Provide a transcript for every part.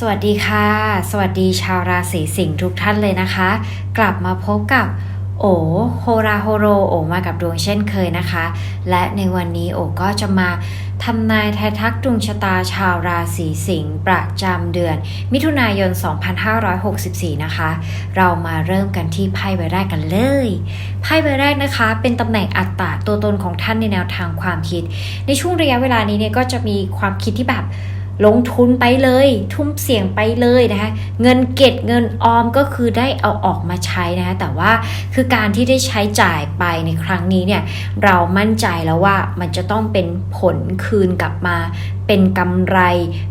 สวัสดีค่ะ สวัสดีชาวราศีสิงห์ทุกท่านเลยนะคะ กลับมาพบกับโอโฮราโฮโรโอมากับดวงเช่นเคยนะคะ และในวันนี้โอก็จะมาทำนายทายทักดวงชะตาชาวราศีสิงห์ประจำเดือน มิถุนายน 2564 นะคะ เรามาเริ่มกันที่ไพ่ใบแรกกันเลย ไพ่ใบแรกนะคะ เป็นตำแหน่งอัตตาตัวตนของท่านในแนวทางความคิด ในช่วงระยะเวลานี้เนี่ยก็จะมีความคิดที่แบบ ลงทุนไปเลย ทุ่มเสี่ยงไปเลยนะคะเงินเก็บเงินออมก็คือได้เอาออกมาใช้นะคะแต่ว่าคือการที่ได้ใช้จ่ายไปในครั้งนี้เนี่ยเรามั่นใจแล้วว่ามันจะต้องเป็นผลคืนกลับมา เป็นกำไร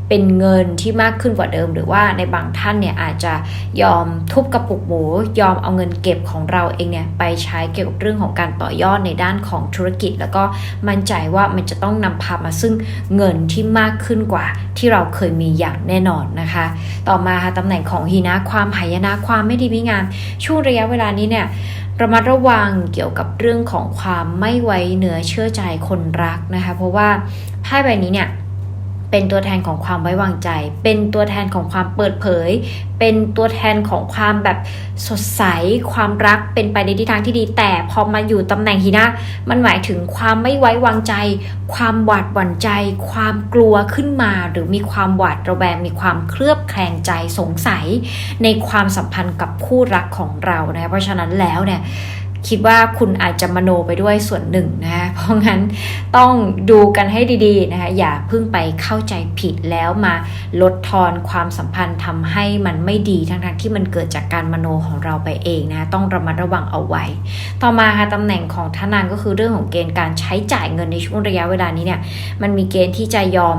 เป็นเงินที่มากขึ้นกว่าเดิม หรือว่าในบางท่านเนี่ยอาจจะยอมทุบกระปุกหมู ยอมเอาเงินเก็บของเราเองเนี่ยไปใช้เกี่ยวกับเรื่องของการต่อยอดในด้านของธุรกิจ แล้วก็มั่นใจว่ามันจะต้องนำพามาซึ่งเงินที่มากขึ้นกว่า ที่เราเคยมีอย่างแน่นอนนะคะ ต่อมาค่ะตำแหน่งของหีนะความหายนะความไม่ดีไม่งามช่วงระยะเวลานี้เนี่ยระมัดระวังเกี่ยวกับเรื่องของความไม่ไว้เนื้อเชื่อใจคนรักนะคะ เพราะว่าไพ่ใบนี้เนี่ย เป็นตัวแทนของความไว้วางใจ เป็นตัวแทนของความเปิดเผย เป็นตัวแทนของความแบบสดใส ความรักเป็นไปในทิศทางที่ดี แต่พอมาอยู่ตำแหน่งฮีนะมันหมายถึงความไม่ไว้วางใจ ความหวาดหวั่นใจ ความกลัวขึ้นมา หรือมีความหวาดระแวง มีความเคลือบแคลงใจสงสัย ในความสัมพันธ์กับคู่รักของเรานะ เพราะฉะนั้นแล้วเนี่ย คิดว่าคุณอาจจะมโนไปด้วยส่วนหนึ่งนะคะเพราะงั้นต้องดูกันให้ดีๆนะคะอย่าเพิ่งไปเข้าใจผิดแล้วมาลดทอนความสัมพันธ์ทำให้มันไม่ดีทั้งๆที่มันเกิดจากการมโนของเราไปเองนะต้องระมัดระวังเอาไว้ ต่อมาค่ะตำแหน่งของท่านานก็คือเรื่องของเกณฑ์การใช้จ่ายเงินในช่วงระยะเวลานี้เนี่ยมันมีเกณฑ์ที่จะยอม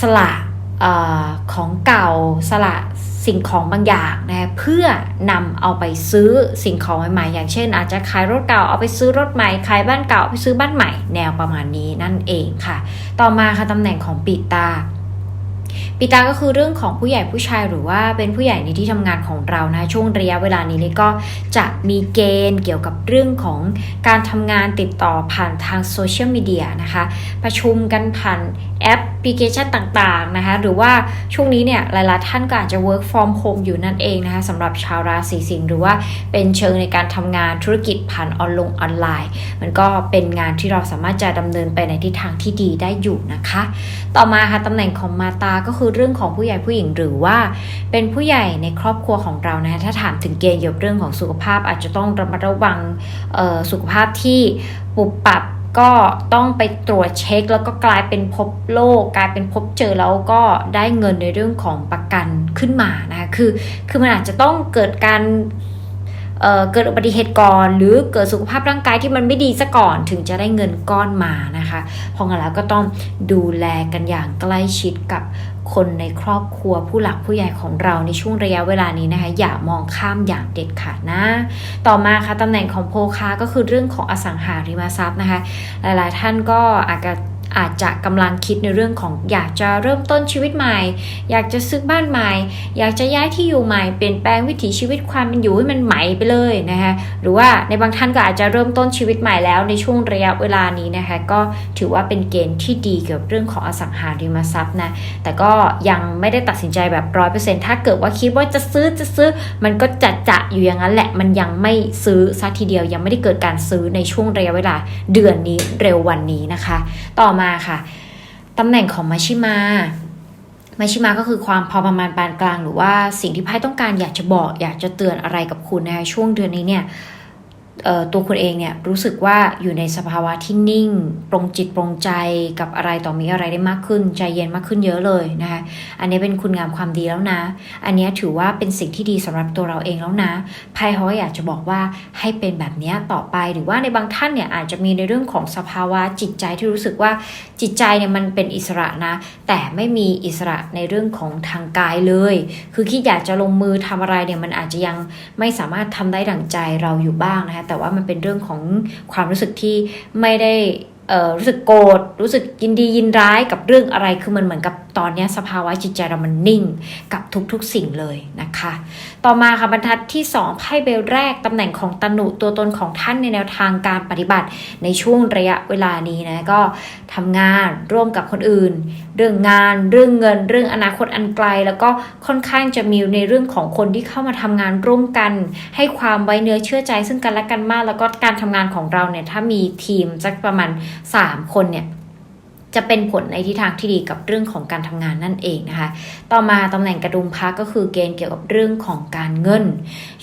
สละอของเก่าสละ สิ่งของบางอย่างนะเพื่อนำเอาไปซื้อสิ่งของใหม่ๆ อย่างเช่น อาจจะขายรถเก่าเอาไปซื้อรถใหม่ขายบ้านเก่าเอาไปซื้อบ้านใหม่ แนวประมาณนี้นั่นเองค่ะ ต่อมาค่ะตำแหน่งของปีตาปีตาก็คือเรื่องของผู้ใหญ่ผู้ชายหรือว่าเป็นผู้ใหญ่ในที่ทำงานของเรานะช่วงระยะเวลานี้เลยก็จะมีเกณฑ์เกี่ยวกับเรื่องของการทำงานติดต่อผ่านทางโซเชียลมีเดียนะคะ ประชุมกันผ่านแอป ลิเคชันต่างๆนะคะหรือว่าช่วงนี้เนี่ยหลายๆท่านก็อาจจะ work from home อยู่นั่นเองนะคะสำหรับชาวราศีสิงห์หรือว่าเป็นเชิงในการทำงานธุรกิจผ่านออนลงออนไลน์ มันก็เป็นงานที่เราสามารถจะดำเนินไปในทิศทางที่ดีได้อยู่นะคะ ต่อมาค่ะตำแหน่งของมาตาก็คือเรื่องของผู้ใหญ่ผู้หญิงหรือว่า เป็นผู้ใหญ่ในครอบครัวของเรานะถ้าถามถึงเกณฑ์เกี่ยวกับเรื่องของสุขภาพ อาจจะต้องระมัดระวังสุขภาพที่ปุบปับ ก็ต้องไปตรวจเช็ค แล้วก็กลายเป็นพบโรคกลายเป็นพบเจอแล้วก็ได้เงินในเรื่องของประกันขึ้นมานะคะคือคือมันอาจจะต้องเกิดการ เเกิดอุบัติเหตุก่อน หรือเกิดสุขภาพร่างกายที่มันไม่ดีซะก่อนถึงจะได้เงินก้อนมานะคะเพราะงั้นแล้วก็ต้องดูแลกันอย่างใกล้ชิดกับคนในครอบครัวผู้หลักผู้ใหญ่ของเราในช่วงระยะเวลานี้นะคะ อย่ามองข้ามอย่างเด็ดขาดนะ ต่อมาค่ะตำแหน่งของโพคาก็คือเรื่องของอสังหาริมทรัพย์นะคะ หลายๆ ท่านก็อาจจะ อาจจะกำลังคิดในเรื่องของอยากจะเริ่มต้นชีวิตใหม่ อยากจะซื้อบ้านใหม่ อยากจะย้ายที่อยู่ใหม่เปลี่ยนแปลงวิถีชีวิตความเป็นอยู่ให้มันใหม่ไปเลยนะคะหรือว่าในบางท่านก็อาจจะเริ่มต้นชีวิตใหม่แล้วในช่วงระยะเวลานี้นะคะก็ถือว่าเป็นเกณฑ์ที่ดีเกี่ยวกับเรื่องของอสังหาริมทรัพย์นะแต่ก็ยังไม่ได้ตัดสินใจแบบร้อยเปอร์เซ็นต์ถ้าเกิดว่าคิดว่าจะซื้อจะซื้อ มันก็จะจะอยู่อย่างนั้นแหละมันยังไม่ซื้อซะทีเดียวยังไม่ได้เกิดการซื้อในช่วงระยะเวลาเดือนนี้เร็ววันนี้นะคะ ต่อมาค่ะตำแหน่งของมาชิมามาชิมาก็คือความพอประมาณปานกลาง หรือว่าสิ่งที่ไพ่ต้องการอยากจะบอก อยากจะเตือนอะไรกับคุณในช่วงเดือนนี้เนี่ย ตัวคุณเองเนี่ยรู้สึกว่าอยู่ในสภาวะที่นิ่ง ปรงจิตปรงใจกับอะไรต่อมีอะไรได้มากขึ้น ใจเย็นมากขึ้นเยอะเลยนะคะอันนี้เป็นคุณงามความดีแล้วนะ อันนี้ถือว่าเป็นสิ่งที่ดีสำหรับตัวเราเองแล้วนะไพ่เขาอยากจะบอกว่าให้เป็นแบบนี้ต่อไปหรือว่าในบางท่านเนี่ยอาจจะมีในเรื่องของสภาวะจิตใจที่รู้สึกว่าจิตใจเนี่ยมันเป็นอิสระนะ แต่ไม่มีอิสระในเรื่องของทางกายเลย คือคิดอยากจะลงมือทำอะไรเนี่ยมันอาจจะยังไม่สามารถทำได้ดั่งใจเราอยู่บ้างนะคะแต่ว่ามันเป็นเรื่องของความรู้สึกที่ไม่ได้รู้สึกโกรธรู้สึกยินดียินร้ายกับเรื่องอะไรคือมันเหมือนกับ ตอนนี้สภาวะจิตใจเรามันนิ่งกับทุกๆสิ่งเลยนะคะ ต่อมาค่ะบรรทัดที่ 2 ไพ่เบลแรกตำแหน่งของตนุตัวตนของท่านในแนวทางการปฏิบัติในช่วงระยะเวลานี้นะก็ทำงานร่วมกับคนอื่น เรื่องงานเรื่องเงิน เรื่องอนาคตอันไกล แล้วก็ค่อนข้างจะมีในเรื่องของคนที่เข้ามาทำงานร่วมกัน ให้ความไว้เนื้อเชื่อใจซึ่งกันและกันมาก แล้วก็การทำงานของเราเนี่ยถ้ามีทีมสักประมาณ 3 คนเนี่ย จะเป็นผลในทิศทางที่ดีกับเรื่องของการทำงานนั่นเองนะคะ ต่อมาตำแหน่งกระดุมพระก็คือเกณฑ์เกี่ยวกับเรื่องของการเงิน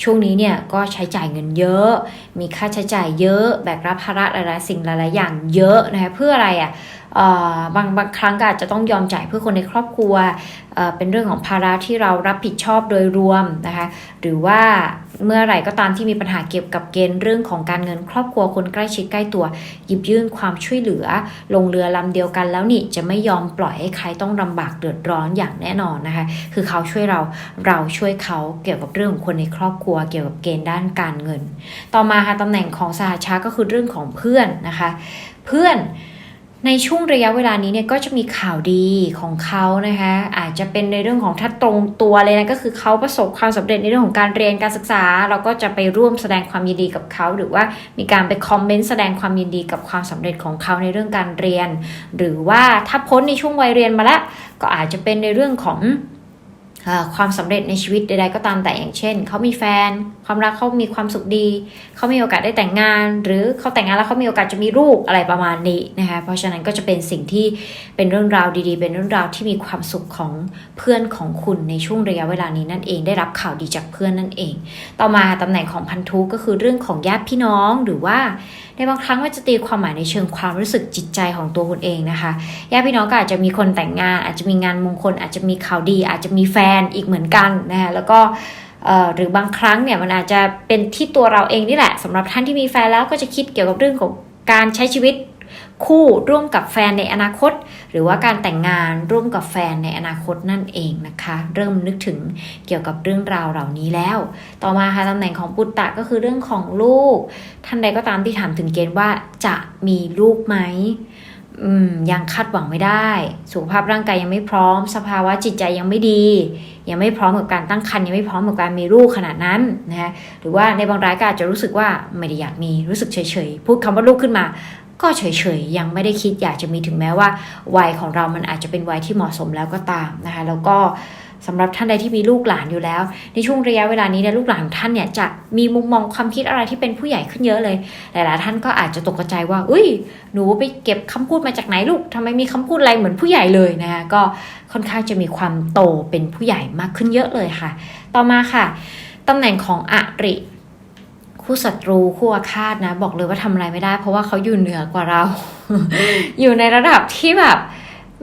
ช่วงนี้เนี่ยก็ใช้จ่ายเงินเยอะ มีค่าใช้จ่ายเยอะ แบกรับภาระหลายๆสิ่งหลายๆอย่างเยอะนะคะเพื่ออะไรอะ่ะ บางบางครั้งก็อาจจะต้องยอมจ่ายเพื่อคนในครอบครัวเเป็นเรื่องของภาระที่เรารับผิดชอบโดยรวมนะคะหรือว่าเมื่อไหร่ก็ตามที่มีปัญหาเกี่ยวกับเกณฑ์เรื่องของการเงินครอบครัวคนใกล้ชิดใกล้ตัว หยิบยื่นความช่วยเหลือ ลงเรือลำเดียวกันแล้วนี่จะไม่ยอมปล่อยให้ใครต้องลำบากเดือดร้อนอย่างแน่นอนนะคะคือเขาช่วยเราเราช่วยเขาเกี่ยวกับเรื่องของคนในครอบครัว เกี่ยวกับเกณฑ์ด้านการเงิน ต่อมาค่ะตำแหน่งของสหชาก็คือเรื่องของเพื่อนนะคะ เพื่อน ในช่วงระยะเวลานี้เนี่ยก็จะมีข่าวดีของเขานะคะอาจจะเป็นในเรื่องของถ้าตรงตัวเลยนะก็คือเขาประสบความสำเร็จในเรื่องของการเรียนการศึกษา เราก็จะไปร่วมแสดงความยินดีกับเขา หรือว่ามีการไปคอมเมนต์แสดงความยินดีกับความสำเร็จของเขาในเรื่องการเรียน หรือว่าถ้าพ้นในช่วงวัยเรียนมาแล้วก็อาจจะเป็นในเรื่องของความสำเร็จในชีวิตใดๆก็ตามแต่อย่างเช่นเขามีแฟนความรักเขามีความสุขดี เขามีโอกาสได้แต่งงาน หรือเขาแต่งงานแล้วเขามีโอกาสจะมีลูกอะไรประมาณนี้นะคะเพราะฉะนั้นก็จะเป็นสิ่งที่เป็นเรื่องราวดีๆ เป็นเรื่องราวที่มีความสุขของเพื่อนของคุณในช่วงระยะเวลานี้นั่นเอง ได้รับข่าวดีจากเพื่อนนั่นเอง ต่อมาตำแหน่งของพันธุก็คือเรื่องของญาติพี่น้องหรือว่าในบางครั้งว่าจะตีความหมายในเชิงความรู้สึกจิตใจของตัวคุณเองนะคะญาติพี่น้องก็อาจจะมีคนแต่งงาน อาจจะมีงานมงคล อาจจะมีข่าวดี อาจจะมีแฟนอีกเหมือนกันนะคะแล้วก็ หรือบางครั้งเนี่ยมันอาจจะเป็นที่ตัวเราเองนี่แหละสำหรับท่านที่มีแฟนแล้วก็จะคิดเกี่ยวกับเรื่องของการใช้ชีวิตคู่ร่วมกับแฟนในอนาคต หรือว่าการแต่งงานร่วมกับแฟนในอนาคตนั่นเองนะคะ เริ่มนึกถึงเกี่ยวกับเรื่องราวเหล่านี้แล้ว ต่อมาค่ะตำแหน่งของปุตตะก็คือเรื่องของลูก ท่านใดก็ตามที่ถามถึงเกณฑ์ว่าจะมีลูกไหม ยังคาดหวังไม่ได้ สุขภาพร่างกายยังไม่พร้อม สภาวะจิตใจยังไม่ดี ยังไม่พร้อมกับการตั้งครรภ์ยังไม่พร้อมกับการมีลูกขนาดนั้นนะหรือว่าในบางรายก็อาจจะรู้สึกว่าไม่ได้อยากมีรู้สึกเฉยๆพูดคำว่าลูกขึ้นมา ก็เฉยๆยังไม่ได้คิดอยากจะมีถึงแม้ว่า วัยของเรามันอาจจะเป็นวัยที่เหมาะสมแล้วก็ตามนะคะแล้วก็ สำหรับท่านใดที่มีลูกหลานอยู่แล้ว ในช่วงระยะเวลานี้เนี่ยลูกหลานท่านเนี่ยจะมีมุมมองความคิดอะไรที่เป็นผู้ใหญ่ขึ้นเยอะเลย หลายๆท่านก็อาจจะตกใจว่าอุ้ยหนูไปเก็บคำพูดมาจากไหนลูกทำไมมีคำพูดอะไรเหมือนผู้ใหญ่เลยนะคะก็ค่อนข้างจะมีความโตเป็นผู้ใหญ่มากขึ้นเยอะเลยค่ะ ต่อมาค่ะตำแหน่งของอริคู่ศัตรูคู่อาฆาตนะ บอกเลยว่าทำอะไรไม่ได้ เพราะว่าเขาอยู่เหนือกว่าเรา อยู่ในระดับที่แบบ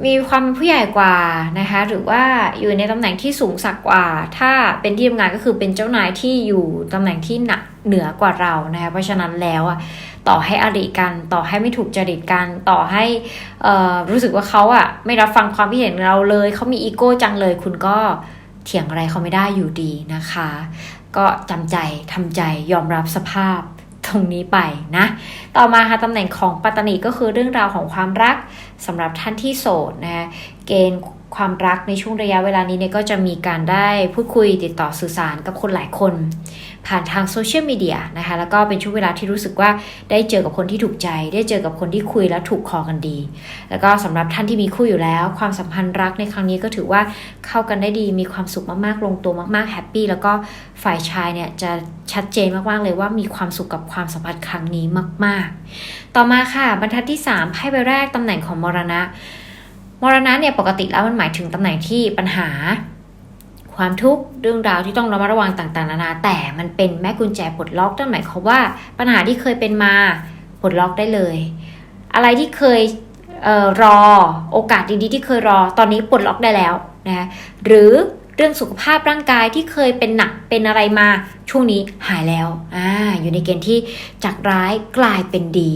มีความเป็นผู้ใหญ่กว่านะคะ หรือว่าอยู่ในตำแหน่งที่สูงสักกว่า ถ้าเป็นที่ทำงานก็คือเป็นเจ้านายที่อยู่ตำแหน่งที่หนักเหนือกว่าเรานะคะเพราะฉะนั้นแล้วอะต่อให้อริกัน ต่อให้ไม่ถูกจริตกันต่อให้รู้สึกว่าเขาอะไม่รับฟังความคิดเห็นเราเลยเขามีอีโก้จังเลย คุณก็เถียงอะไรเขาไม่ได้อยู่ดีนะคะ ก็จำใจทำใจยอมรับสภาพ ตรงนี้ไปนะ ต่อมาค่ะตำแหน่งของปัตตานีก็คือเรื่องราวของความรักสำหรับท่านที่โสดนะเกณฑ์ความรักในช่วงระยะเวลานี้เนี่ยก็จะมีการได้พูดคุยติดต่อสื่อสารกับคนหลายคน ผ่านทางโซเชียลมีเดียนะคะแล้วก็เป็นช่วงเวลาที่รู้สึกว่าได้เจอกับคนที่ถูกใจ ได้เจอกับคนที่คุยแล้วถูกคอกันดี แล้วก็สำหรับท่านที่มีคู่อยู่แล้ว ความสัมพันธ์รักในครั้งนี้ก็ถือว่าเข้ากันได้ดีมีความสุขมากๆ ลงตัวมากๆแฮปปี้แล้วก็ฝ่ายชายเนี่ยจะชัดเจนมากๆเลยว่ามีความสุขกับความสัมพันธ์ครั้งนี้มาก ๆ ต่อมาค่ะบรรทัดที่3ไพ่ใบแรกตำแหน่งของมรณะมรณะเนี่ยปกติแล้วมันหมายถึงตำแหน่งที่ปัญหา ความทุกข์เรื่องราวที่ต้องระมัดระวังต่างๆ นานา แต่มันเป็นแม่กุญแจปลดล็อกนั่นหมายความว่าปัญหาที่เคยเป็นมาปลดล็อกได้เลย อะไรที่เคยเออรอโอกาสดีๆที่เคยรอตอนนี้ปลดล็อกได้แล้วนะหรือเรื่องสุขภาพร่างกายที่เคยเป็นหนักเป็นอะไรมาช่วงนี้หายแล้วอ่าอยู่ในเกณฑ์ที่จากร้ายกลายเป็นดี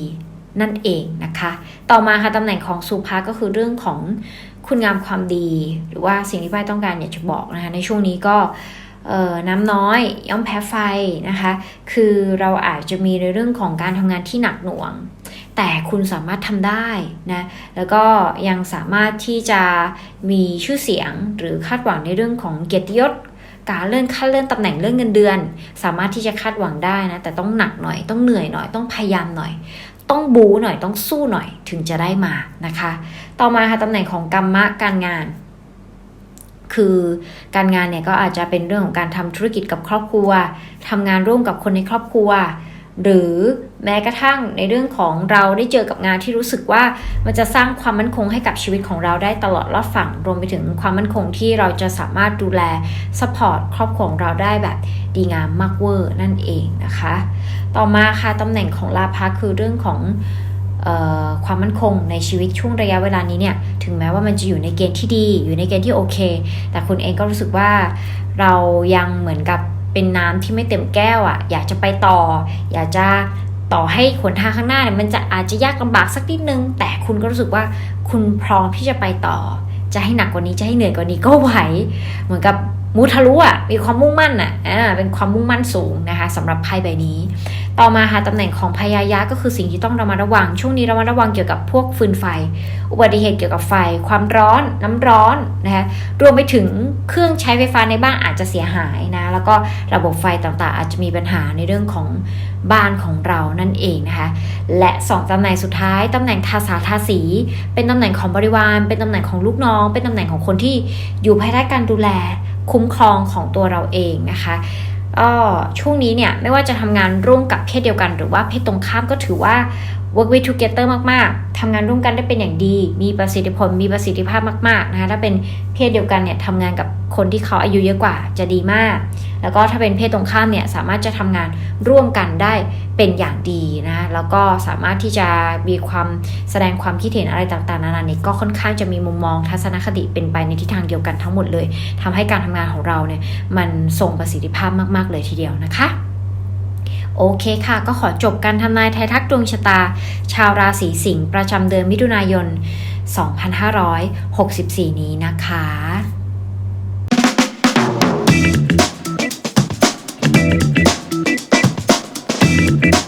นั่นเองนะคะ ต่อมาค่ะตำแหน่งของสุภาก็คือเรื่องของคุณงามความดี หรือว่าสิ่งที่ป้ายต้องการอยากจะบอกนะคะในช่วงนี้ก็น้ำน้อยย่อมแพ้ไฟนะคะ คือเราอาจจะมีในเรื่องของการทำงานที่หนักหน่วง แต่คุณสามารถทำได้นะ แล้วก็ยังสามารถที่จะมีชื่อเสียงหรือคาดหวังในเรื่องของเกียรติยศ การเลื่อนขั้นเลื่อนตำแหน่งเลื่อนเงินเดือน สามารถที่จะคาดหวังได้นะ แต่ต้องหนักหน่อย ต้องเหนื่อยหน่อย ต้องพยายามหน่อย ต้องบูหน่อยต้องสู้หน่อยถึงจะได้มานะคะ ต่อมาค่ะตำแหน่งของกรรมะการงาน คือการงานเนี่ยก็อาจจะเป็นเรื่องของการทำธุรกิจกับครอบครัวทำงานร่วมกับคนในครอบครัว หรือแม้กระทั่งในเรื่องของเราได้เจอกับงานที่รู้สึกว่ามันจะสร้างความมั่นคงให้กับชีวิตของเราได้ตลอดรอดฝั่งรวมไปถึงความมั่นคงที่เราจะสามารถดูแลสปอร์ตครอบครัวของเราได้แบบดีงามมากเวอร์นั่นเองนะคะ ต่อมาค่ะตำแหน่งของลาภะคือเรื่องของความมั่นคงในชีวิตช่วงระยะเวลานี้เนี่ยถึงแม้ว่ามันจะอยู่ในเกณฑ์ที่ดี อยู่ในเกณฑ์ที่โอเค แต่คุณเองก็รู้สึกว่าเรายังเหมือนกับ เป็นน้ำที่ไม่เต็มแก้วอะ่ะ อยากจะไปต่อ อยากจะต่อให้ขนทางข้างหน้าเนี่ยมันจะอาจจะยากลำบากสักนิดนึง แต่คุณก็รู้สึกว่าคุณพร้อมที่จะไปต่อ จะให้หนักกว่านี้จะให้เหนื่อยกว่านี้ก็ไหว เหมือนกับ มูทะลุอะมีความมุ่งมั่นอะอ่าเป็นความมุ่งมั่นสูงนะคะสำหรับไพ่ใบนี้ ต่อมาค่ะตำแหน่งของพยายะก็คือสิ่งที่ต้องระมัดระวัง ช่วงนี้ระมัดระวังเกี่ยวกับพวกฟืนไฟ อุบัติเหตุเกี่ยวกับไฟ ความร้อนน้ำร้อนนะคะรวมไปถึงเครื่องใช้ไฟฟ้าในบ้านอาจจะเสียหายนะแล้วก็ระบบไฟต่างๆ อาจจะมีปัญหาในเรื่องของบ้านของเรานั่นเองนะคะ และสองตำแหน่งสุดท้ายตำแหน่งทาสาทาสี เป็นตำแหน่งของบริวาร เป็นตำแหน่งของลูกน้อง เป็นตำแหน่งของคนที่อยู่ภายใต้การดูแล คุ้มครองของตัวเราเองนะคะก็ช่วงนี้เนี่ยไม่ว่าจะทำงานร่วมกับเพศเดียวกัน หรือว่าเพศตรงข้ามก็ถือว่า work with together มากๆทำงานร่วมกันได้เป็นอย่างดี มีประสิทธิผล มีประสิทธิภาพมากๆนะคะถ้าเป็นเพศเดียวกันเนี่ยทำงานกับคนที่เขาอายุเยอะกว่าจะดีมาก แล้วก็ถ้าเป็นเพศตรงข้ามเนี่ยสามารถจะทำงานร่วมกันได้เป็นอย่างดีนะแล้วก็สามารถที่จะมีความแสดงความคิดเห็นอะไรต่างๆนานาเนี่ยก็ค่อนข้างจะมีมุมมองทัศนคติเป็นไปในทิศทางเดียวกันทั้งหมดเลยทำให้การทำงานของเราเนี่ยมันทรงประสิทธิภาพมาก ๆเลยทีเดียวนะคะ โอเคค่ะ ก็ขอจบการทำนายไทยทักดวงชะตา ชาวราศีสิงห์ประจำเดือนมิถุนายน 2564 นี้นะคะ